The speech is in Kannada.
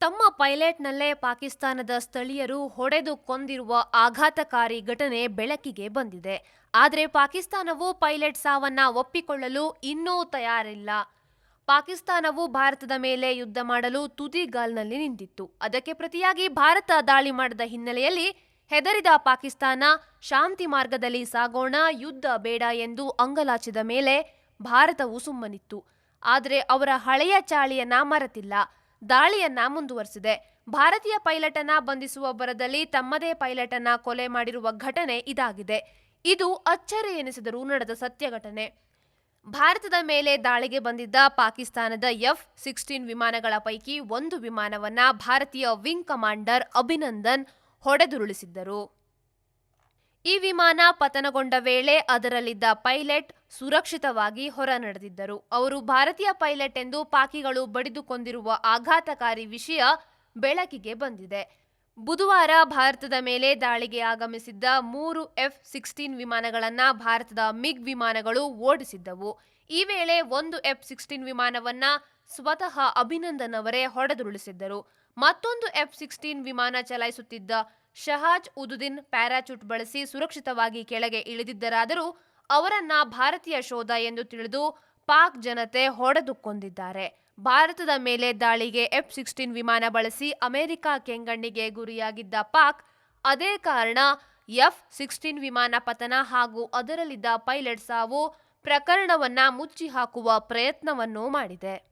ತಮ್ಮ ಪೈಲಟ್ನಲ್ಲೇ ಪಾಕಿಸ್ತಾನದ ಸ್ಥಳೀಯರು ಹೊಡೆದು ಕೊಂದಿರುವ ಆಘಾತಕಾರಿ ಘಟನೆ ಬೆಳಕಿಗೆ ಬಂದಿದೆ. ಆದರೆ ಪಾಕಿಸ್ತಾನವು ಪೈಲಟ್ ಸಾವನ್ನ ಒಪ್ಪಿಕೊಳ್ಳಲು ಇನ್ನೂ ತಯಾರಿಲ್ಲ. ಪಾಕಿಸ್ತಾನವು ಭಾರತದ ಮೇಲೆ ಯುದ್ಧ ಮಾಡಲು ತುದಿಗಾಲ್ನಲ್ಲಿ ನಿಂತಿತ್ತು. ಅದಕ್ಕೆ ಪ್ರತಿಯಾಗಿ ಭಾರತ ದಾಳಿ ಮಾಡಿದ ಹಿನ್ನೆಲೆಯಲ್ಲಿ ಹೆದರಿದ ಪಾಕಿಸ್ತಾನ, ಶಾಂತಿ ಮಾರ್ಗದಲ್ಲಿ ಸಾಗೋಣ, ಯುದ್ಧ ಬೇಡ ಎಂದು ಅಂಗಲಾಚಿದ ಮೇಲೆ ಭಾರತವು ಸುಮ್ಮನಿತ್ತು. ಆದರೆ ಅವರ ಹಳೆಯ ಚಾಳಿಯನ್ನ ಮರೆತಿಲ್ಲ. ದಾಳಿಯನ್ನ ಮುಂದುವರೆಸಿದೆ. ಭಾರತೀಯ ಪೈಲಟನ ಬಂಧಿಸುವ ಬರದಲ್ಲಿ ತಮ್ಮದೇ ಪೈಲಟನ್ನ ಕೊಲೆ ಮಾಡಿರುವ ಘಟನೆ ಇದಾಗಿದೆ. ಇದು ಅಚ್ಚರಿ ಎನಿಸಿದರೂ ನಡೆದ ಸತ್ಯ ಘಟನೆ. ಭಾರತದ ಮೇಲೆ ದಾಳಿಗೆ ಬಂದಿದ್ದ ಪಾಕಿಸ್ತಾನದ ಎಫ್ ಸಿಕ್ಸ್ಟೀನ್ ವಿಮಾನಗಳ ಪೈಕಿ ಒಂದು ವಿಮಾನವನ್ನ ಭಾರತೀಯ ವಿಂಗ್ ಕಮಾಂಡರ್ ಅಭಿನಂದನ್ ಹೊಡೆದುರುಳಿಸಿದ್ದರು. ಈ ವಿಮಾನ ಪತನಗೊಂಡ ವೇಳೆ ಅದರಲ್ಲಿದ್ದ ಪೈಲಟ್ ಸುರಕ್ಷಿತವಾಗಿ ಹೊರ ನಡೆದಿದ್ದರು ಅವರು ಭಾರತೀಯ ಪೈಲಟ್ ಎಂದು ಪಾಕಿಗಳು ಬಡಿದುಕೊಂಡಿರುವ ಆಘಾತಕಾರಿ ವಿಷಯ ಬೆಳಕಿಗೆ ಬಂದಿದೆ. ಬುಧವಾರ ಭಾರತದ ಮೇಲೆ ದಾಳಿಗೆ ಆಗಮಿಸಿದ್ದ ಮೂರು ಎಫ್ ಸಿಕ್ಸ್ಟೀನ್ ವಿಮಾನಗಳನ್ನ ಭಾರತದ ಮಿಗ್ ವಿಮಾನಗಳು ಓಡಿಸಿದ್ದವು. ಈ ವೇಳೆ ಒಂದು ಎಫ್ ಸಿಕ್ಸ್ಟೀನ್ ವಿಮಾನವನ್ನ ಸ್ವತಃ ಅಭಿನಂದನ್ ಅವರೇ ಹೊಡೆದುರುಳಿಸಿದ್ದರು. ಮತ್ತೊಂದು ಎಫ್ ಸಿಕ್ಸ್ಟೀನ್ ವಿಮಾನ ಚಲಾಯಿಸುತ್ತಿದ್ದ ಶಹಾಜ್ ಉದುದಿನ್ ಪ್ಯಾರಾಚೂಟ್ ಬಳಸಿ ಸುರಕ್ಷಿತವಾಗಿ ಕೆಳಗೆ ಇಳಿದಿದ್ದರಾದರೂ ಅವರನ್ನ ಭಾರತೀಯ ಶೋಧ ಎಂದು ತಿಳಿದು ಪಾಕ್ ಜನತೆ ಹೊಡೆದುಕೊಂಡಿದ್ದಾರೆ. ಭಾರತದ ಮೇಲೆ ದಾಳಿಗೆ ಎಫ್ ಸಿಕ್ಸ್ಟೀನ್ ವಿಮಾನ ಬಳಸಿ ಅಮೆರಿಕ ಕೆಂಗಣ್ಣಿಗೆ ಗುರಿಯಾಗಿದ್ದ ಪಾಕ್, ಅದೇ ಕಾರಣ ಎಫ್ ಸಿಕ್ಸ್ಟೀನ್ ವಿಮಾನ ಪತನ ಹಾಗೂ ಅದರಲ್ಲಿದ್ದ ಪೈಲಟ್ ಸಾವು ಪ್ರಕರಣವನ್ನ ಮುಚ್ಚಿ ಹಾಕುವ ಪ್ರಯತ್ನವನ್ನು ಮಾಡಿದೆ.